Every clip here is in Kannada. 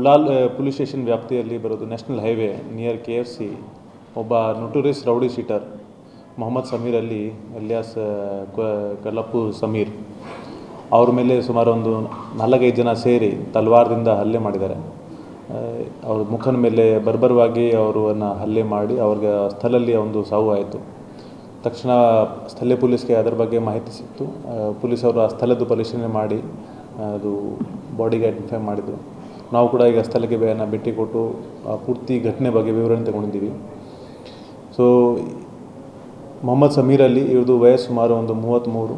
ಉಲಾಲ್ ಪೊಲೀಸ್ ಸ್ಟೇಷನ್ ವ್ಯಾಪ್ತಿಯಲ್ಲಿ ಬರೋದು national highway near K F C. ಒಬ್ಬ notorious rowdy sheeter Mohammed Sameer ಅಲ್ಲಿ ಅಲಿಯಾಸ್ ಕಲ್ಲಪ್ಪು ಸಮೀರ್. ಅವ್ರ ಮೇಲೆ ಸುಮಾರು ಒಂದು ನಾಲ್ಕೈದು ಜನ ಸೇರಿ ತಲ್ವಾರದಿಂದ ಹಲ್ಲೆ ಮಾಡಿದ್ದಾರೆ. ಅವ್ರ ಮುಖನ ಮೇಲೆ ಬರ್ಬರವಾಗಿ ಅವರನ್ನು ಹಲ್ಲೆ ಮಾಡಿ ಅವ್ರಿಗೆ ಸ್ಥಳದಲ್ಲಿ ಒಂದು ಸಾವು ಆಯಿತು. ತಕ್ಷಣ ಸ್ಥಳೀಯ ಪೊಲೀಸ್ಗೆ ಅದರ ಬಗ್ಗೆ ಮಾಹಿತಿ ಸಿಕ್ತು. ಪೊಲೀಸ್ ಅವರು ಆ ಸ್ಥಳದ್ದು ಪರಿಶೀಲನೆ ಮಾಡಿ, ಅದು ಬಾಡಿಗೆ ಐಡೆಂಟಿಫೈ ಮಾಡಿದರು. ನಾವು ಕೂಡ ಈಗ ಸ್ಥಳಕ್ಕೆ ಬೇನ ಭೇಟಿ ಕೊಟ್ಟು, ಆ ಪೂರ್ತಿ ಘಟನೆ ಬಗ್ಗೆ ವಿವರಣೆ ತಗೊಂಡಿದ್ದೀವಿ. ಸೊ ಮೊಹಮ್ಮದ್ ಸಮೀರ್ ಅಲ್ಲಿ ಇವ್ರದ್ದು ವಯಸ್ಸು ಸುಮಾರು ಒಂದು ಮೂವತ್ತ್ಮೂರು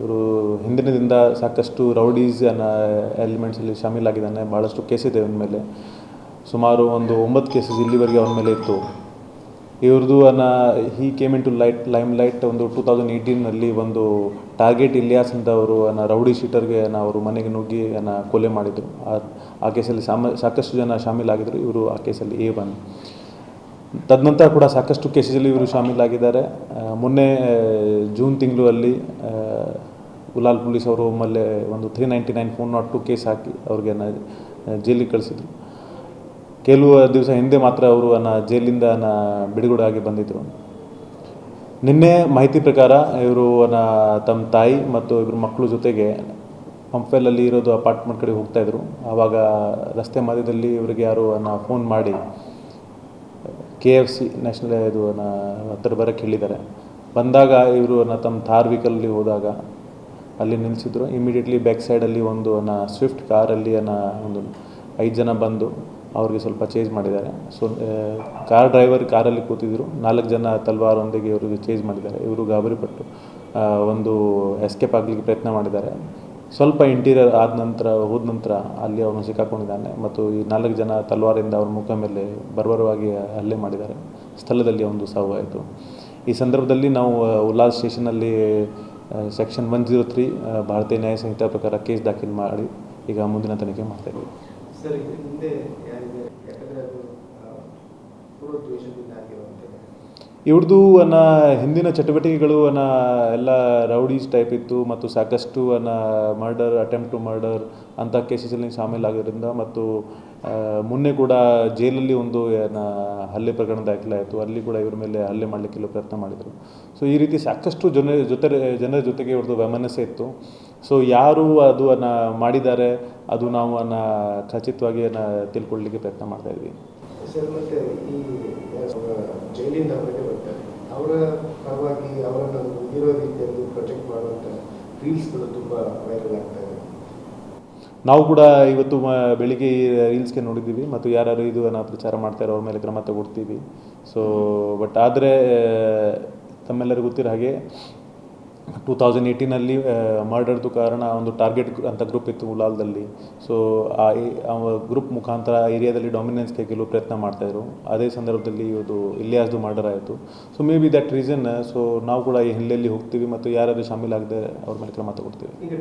ಇವರು ಹಿಂದಿನದಿಂದ ಸಾಕಷ್ಟು ರೌಡೀಸ್ ಅನ್ನೋ ಎಲಿಮೆಂಟ್ಸಲ್ಲಿ ಶಾಮೀಲಾಗಿದ್ದಾನೆ ಭಾಳಷ್ಟು ಇದೆ ಅವನ ಮೇಲೆ. ಸುಮಾರು ಒಂದು ಒಂಬತ್ತು ಕೇಸಸ್ ಇಲ್ಲಿವರೆಗೆ ಅವನ ಮೇಲೆ ಇತ್ತು. ಇವ್ರದ್ದು ಅನ್ನ he came into light lime light ಒಂದು ಟೂ ತೌಸಂಡ್ ಏಯ್ಟೀನಲ್ಲಿ ಒಂದು ಟಾರ್ಗೆಟ್ ಇಲಿಯಾಸ್ ಅಂತ ಅವರು ಅನ್ನ ರೌಡಿ ಶೀಟರ್ಗೆ ಅವರು ಮನೆಗೆ ನುಗ್ಗಿ ಅನ್ನ ಕೊಲೆ ಮಾಡಿದರು. ಆ ಕೇಸಲ್ಲಿ ಸಾಮ, ಸಾಕಷ್ಟು ಜನ ಶಾಮೀಲಾಗಿದ್ದರು ಇವರು ಆ ಕೇಸಲ್ಲಿ ಎ ಒನ್ ತದನಂತರ ಕೂಡ ಸಾಕಷ್ಟು ಕೇಸಲ್ಲಿ ಇವರು ಶಾಮೀಲಾಗಿದ್ದಾರೆ. ಮೊನ್ನೆ ಜೂನ್ ತಿಂಗಳು ಅಲ್ಲಿ ಉಲಾಲ್ ಪೊಲೀಸ್ ಅವರು ಮೇಲೆ ಒಂದು three ninety nine four naught two case ಹಾಕಿ ಅವ್ರಿಗೆ ಜೈಲಿಗೆ ಕಳಿಸಿದ್ರು. ಕೆಲವು ದಿವಸ ಹಿಂದೆ ಮಾತ್ರ ಅವರು ಅನ್ನ ಜೈಲಿಂದ ನನ್ನ ಬಿಡುಗಡೆ ಆಗಿ ಬಂದಿದ್ದರು ನಿನ್ನೆ ಮಾಹಿತಿ ಪ್ರಕಾರ ಇವರು ತಮ್ಮ ತಾಯಿ ಮತ್ತು ಇಬ್ಬರು ಮಕ್ಕಳು ಜೊತೆಗೆ ಪಂಪ್ವೆಲಲ್ಲಿ ಇರೋದು ಅಪಾರ್ಟ್ಮೆಂಟ್ ಕಡೆ ಹೋಗ್ತಾ ಇದ್ರು. ಆವಾಗ ರಸ್ತೆ ಮಧ್ಯದಲ್ಲಿ ಇವರಿಗೆ ಯಾರು ಫೋನ್ ಮಾಡಿ ಕೆ ಎಫ್ ಸಿ ನ್ಯಾಷನಲ್ ಇದು ನನ್ನ ಹತ್ತಿರ ಬರೋಕ್ಕೆ ಹೇಳಿದ್ದಾರೆ. ಬಂದಾಗ ಇವರು ನನ್ನ ತಮ್ಮ ಥಾರ್ ವೀಕಲಲ್ಲಿ ಹೋದಾಗ ಅಲ್ಲಿ ನಿಲ್ಲಿಸಿದ್ರು ಇಮಿಡಿಯೇಟ್ಲಿ ಬ್ಯಾಕ್ ಸೈಡಲ್ಲಿ ಒಂದು ನನ್ನ ಸ್ವಿಫ್ಟ್ ಕಾರಲ್ಲಿ ನನ್ನ ಒಂದು ಐದು ಜನ ಬಂದು ಅವ್ರಿಗೆ ಸ್ವಲ್ಪ ಚೇಂಜ್ ಮಾಡಿದ್ದಾರೆ. ಸೊ ಕಾರ್ ಡ್ರೈವರ್ ಕಾರಲ್ಲಿ ಕೂತಿದ್ದರು ನಾಲ್ಕು ಜನ ತಲ್ವಾರೊಂದಿಗೆ ಇವರಿಗೆ ಚೇಂಜ್ ಮಾಡಿದ್ದಾರೆ. ಇವರು ಗಾಬರಿಪಟ್ಟು ಒಂದು ಎಸ್ಕೇಪ್ ಆಗಲಿಕ್ಕೆ ಪ್ರಯತ್ನ ಮಾಡಿದ್ದಾರೆ. ಸ್ವಲ್ಪ ಇಂಟೀರಿಯರ್ ಆದ ನಂತರ, ಹೋದ ನಂತರ ಅಲ್ಲಿ ಅವನು ಸಿಕ್ಕಾಕೊಂಡಿದ್ದಾನೆ. ಮತ್ತು ಈ ನಾಲ್ಕು ಜನ ತಲ್ವಾರಿಂದ ಅವ್ರ ಮುಖ ಮೇಲೆ ಬರ್ಬರವಾಗಿ ಹಲ್ಲೆ ಮಾಡಿದ್ದಾರೆ. ಸ್ಥಳದಲ್ಲಿ ಒಂದು ಸಾವು ಆಯಿತು. ಈ ಸಂದರ್ಭದಲ್ಲಿ ನಾವು Ullas ಸ್ಟೇಷನಲ್ಲಿ section one zero three Bharatiya Nyaya Sanhita ಪ್ರಕಾರ ಕೇಸ್ ದಾಖಲು ಮಾಡಿ ಈಗ ಮುಂದಿನ ತನಿಖೆ ಮಾಡ್ತಾ ಇದ್ದೀವಿ ಸರ್ ಇದು ಹಿಂದೆ ಯಾರಿದೆ ಯಾಕಂದ್ರೆ ಅದು ಆ, ಇವ್ರದ್ದು ಅನ್ನ ಹಿಂದಿನ ಚಟುವಟಿಕೆಗಳು ಅನ್ನ ಎಲ್ಲ ರೌಡೀಸ್ ಟೈಪ್ ಇತ್ತು ಮತ್ತು ಸಾಕಷ್ಟು ಅನ್ನ ಮರ್ಡರ್ ಅಟೆಂಪ್ಟ್ ಟು ಮರ್ಡರ್ ಅಂಥ ಕೇಸಸಲ್ಲಿ ಶಾಮೀಲಾಗೋದ್ರಿಂದ ಮತ್ತು ಮೊನ್ನೆ ಕೂಡ ಜೈಲಲ್ಲಿ ಒಂದು ಏನ ಹಲ್ಲೆ ಪ್ರಕರಣ ದಾಖಲಾಯಿತು. ಅಲ್ಲಿ ಕೂಡ ಇವ್ರ ಮೇಲೆ ಹಲ್ಲೆ ಮಾಡಲಿಕ್ಕೆ ಕೆಲವು ಪ್ರಯತ್ನ ಮಾಡಿದರು. ಸೊ ಈ ರೀತಿ ಸಾಕಷ್ಟು ಜನ ಜೊತೆ ಜನರ ಜೊತೆಗೆ ಇವ್ರದ್ದು ವ್ಯಮನಸ್ಸೆ ಇತ್ತು. ಸೊ ಯಾರು ಅದು ಅನ್ನ ಮಾಡಿದ್ದಾರೆ, ಅದು ನಾವು ಅನ್ನ ಖಚಿತವಾಗಿ ಅನ್ನ ತಿಳ್ಕೊಳ್ಳಿಕ್ಕೆ ಪ್ರಯತ್ನ ಮಾಡ್ತಾ ಇದ್ವಿ. ಸರ್ ಮತ್ತೆ ಈ ಜೈಲಿಂದ ಹೊರಗೆ ಬರ್ತಾರೆ. ಅವರ ಪರವಾಗಿ ಅವರನ್ನು ಇರೋ ರೀತಿಯಲ್ಲಿ ಪ್ರೊಜೆಕ್ಟ್ ಮಾಡುವಂಥ ರೀಲ್ಸ್ಗಳು ತುಂಬ ವೈರಲ್ ಆಗ್ತಾ ಇದೆ. ನಾವು ಕೂಡ ಇವತ್ತು ಬೆಳಿಗ್ಗೆ ರೀಲ್ಸ್ಗೆ ನೋಡಿದ್ದೀವಿ ಮತ್ತು ಯಾರ್ಯಾರು ಇದು ಪ್ರಚಾರ ಮಾಡ್ತಾರೆ ಅವ್ರ ಮೇಲೆ ಕ್ರಮ ತಗೊಳ್ತೀವಿ ಸೊ ಬಟ್ ಆದರೆ ತಮ್ಮೆಲ್ಲರಿಗೂ ಗೊತ್ತಿರೋ ಹಾಗೆ ಟೂ ತೌಸಂಡ್ ಏಯ್ಟೀನಲ್ಲಿ ಮರ್ಡರ್ದು ಕಾರಣ ಒಂದು ಟಾರ್ಗೆಟ್ ಅಂತ ಗ್ರೂಪ್ ಇತ್ತು ಉಲಾಲ್ದಲ್ಲಿ ಸೊ ಆ ಗ್ರೂಪ್ ಮುಖಾಂತರ ಏರಿಯಾದಲ್ಲಿ ಡಾಮಿನೆನ್ಸ್ಗೆ ತೆಗೆಯಲು ಪ್ರಯತ್ನ ಮಾಡ್ತಾಯಿದ್ರು ಅದೇ ಸಂದರ್ಭದಲ್ಲಿ ಇದು ಇಲ್ಲಿಯಾಸ್ದು ಮರ್ಡರ್ ಆಯಿತು. So maybe that reason so ನಾವು ಕೂಡ ಈ ಹಿನ್ನೆಲೆಯಲ್ಲಿ ಹೋಗ್ತೀವಿ ಮತ್ತು ಯಾರಾದರೂ ಶಾಮೀಲಾಗದೆ ಅವ್ರ ಮೇಲೆ ಕ್ರಮ ತಗೊಳ್ತೀವಿ. ಈಗ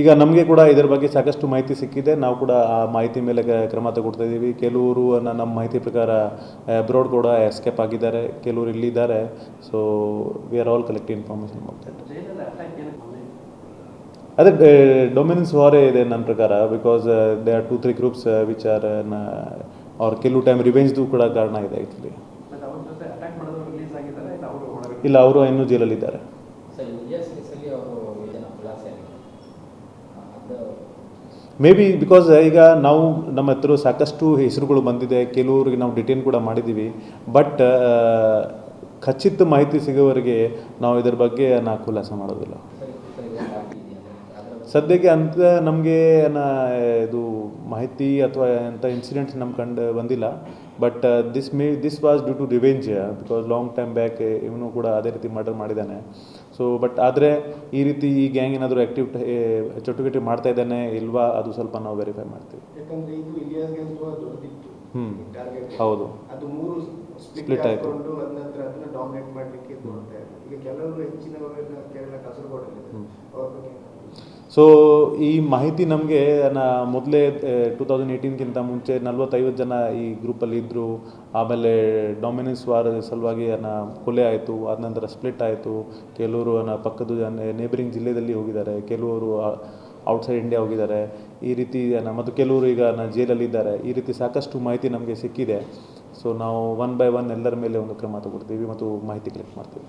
ಈಗ ನಮಗೆ ಕೂಡ ಇದರ ಬಗ್ಗೆ ಸಾಕಷ್ಟು ಮಾಹಿತಿ ಸಿಕ್ಕಿದೆ. ನಾವು ಕೂಡ ಆ ಮಾಹಿತಿ ಮೇಲೆ ಕ್ರಮ ತಗೊಳ್ತಾ ಇದ್ದೀವಿ ಕೆಲವರು ನಮ್ಮ ಮಾಹಿತಿ ಪ್ರಕಾರ ಅಬ್ರಾಡ್ ಕೂಡ ಎಸ್ಕೇಪ್ ಆಗಿದ್ದಾರೆ. ಕೆಲವರು ಇಲ್ಲಿದ್ದಾರೆ so we are all collect information ಅದೇ ಡೊಮಿನೆನ್ಸ್ ವಾರೇ ಇದೆ ನನ್ನ ಪ್ರಕಾರ. Because they are two three groups which are ಅವ್ರ ಕೆಲವು ಟೈಮ್ ರಿವೆಂಜ್ದು ಕೂಡ ಕಾರಣ ಇದೆ ಆ್ಯಕ್ಚುಲಿ ಇಲ್ಲ ಅವರು ಇನ್ನೂ ಜೈಲಲ್ಲಿದ್ದಾರೆ ಸರ್ ಇಲಿಯಾಸ್ ಕೇಸಲ್ಲಿ ಅವರು ಇದನ್ನ ಖುಲಾಸೆ ಆಗಿದೆ ಅದು ಮೇ ಬಿ ಬಿಕಾಸ್ ಈಗ ನಾವು ನಮ್ಮ ಹತ್ರ ಸಾಕಷ್ಟು ಹೆಸರುಗಳು ಬಂದಿದೆ, ಕೆಲವರಿಗೆ ನಾವು ಡಿಟೇನ್ ಕೂಡ ಮಾಡಿದ್ದೀವಿ. ಬಟ್ ಖಚಿತ ಮಾಹಿತಿ ಸಿಗೋವರೆಗೆ ನಾವು ಇದರ ಬಗ್ಗೆ ನಾ ಖುಲಾಸ ಮಾಡೋದಿಲ್ಲ. ಸದ್ಯಕ್ಕೆ ಅಂತ ನಮಗೆ ಇದು ಮಾಹಿತಿ ಅಥವಾ ಅಂಥ ಇನ್ಸಿಡೆಂಟ್ಸ್ ನಮ್ಮ ಕಂಡು ಬಂದಿಲ್ಲ. But this may this was due to revenge because long time back ಇವನು ಕೂಡ ಅದೇ ರೀತಿ ಮರ್ಡರ್ ಮಾಡಿದ್ದಾನೆ. ಸೊ ಬಟ್ ಆದರೆ ಈ ರೀತಿ ಈ ಗ್ಯಾಂಗ್ ಏನಾದರೂ ಆ್ಯಕ್ಟಿವ್ ಚಟುವಟಿಕೆ ಮಾಡ್ತಾ ಇದ್ದಾನೆ ಇಲ್ವಾ ಅದು ಸ್ವಲ್ಪ ನಾವು ವೆರಿಫೈ ಮಾಡ್ತೀವಿ. ಹ್ಞೂ ಹೌದು. ಸ್ಪ್ಲಿಟ್ ಆಯಿತು. ಆಯ್ತು ಸೊ ಈ ಮಾಹಿತಿ ನಮಗೆ ಮೊದಲೇ ಟೂ ತೌಸಂಡ್ ಏಯ್ಟೀನ್ಗಿಂತ ಮುಂಚೆ ನಲ್ವತ್ತೈವತ್ತು ಜನ ಈ ಗ್ರೂಪಲ್ಲಿ ಇದ್ದರು ಆಮೇಲೆ ಡಾಮಿನೆನ್ಸ್ ವಾರ ಸಲುವಾಗಿ ಅನ್ನ ಕೊಲೆ ಆಯಿತು. ಆದ ನಂತರ ಸ್ಪ್ಲಿಟ್ ಆಯಿತು. ಕೆಲವರು ಅನ್ನ ಪಕ್ಕದ ನೇಬರಿಂಗ್ ಜಿಲ್ಲೆಯಲ್ಲಿ ಹೋಗಿದ್ದಾರೆ. ಕೆಲವರು ಔಟ್ಸೈಡ್ ಇಂಡಿಯಾ ಹೋಗಿದ್ದಾರೆ. ಈ ರೀತಿ ಮತ್ತು ಕೆಲವರು ಈಗ ಜೈಲಲ್ಲಿದ್ದಾರೆ ಈ ರೀತಿ ಸಾಕಷ್ಟು ಮಾಹಿತಿ ನಮಗೆ ಸಿಕ್ಕಿದೆ. ಸೊ ನಾವು ಒನ್ ಬೈ ಒನ್ ಎಲ್ಲರ ಮೇಲೆ ಒಂದು ಕ್ರಮ ತಗೊಳ್ತೀವಿ ಮತ್ತು ಮಾಹಿತಿ ಕಲೆಕ್ಟ್ ಮಾಡ್ತೀವಿ.